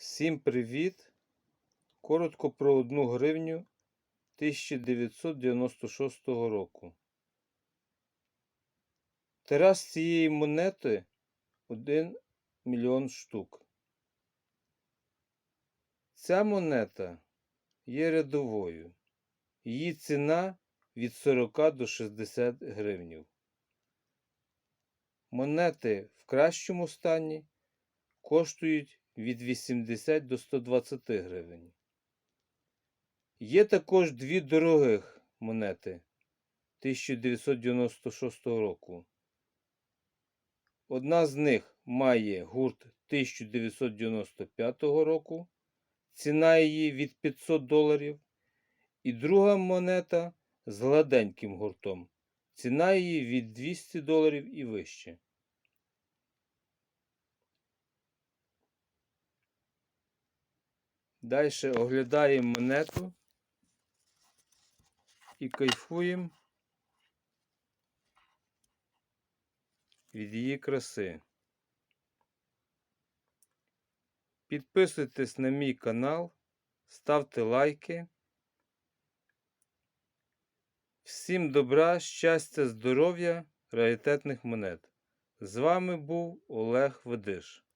Всім привіт! Коротко про одну гривню 1996 року. Тираж цієї монети 1 мільйон штук. Ця монета є рядовою. Її ціна від 40 до 60 гривнів. Монети в кращому стані коштують від 80 до 120 гривень. Є також дві дорогих монети 1996 року. Одна з них має гурт 1995 року, ціна її від 500 доларів, і друга монета з гладеньким гуртом. Ціна її від 200 доларів і вище. Далі оглядаємо монету і кайфуємо від її краси. Підписуйтесь на мій канал, ставте лайки. Всім добра, щастя, здоров'я, раритетних монет. З вами був Олег Ведиш.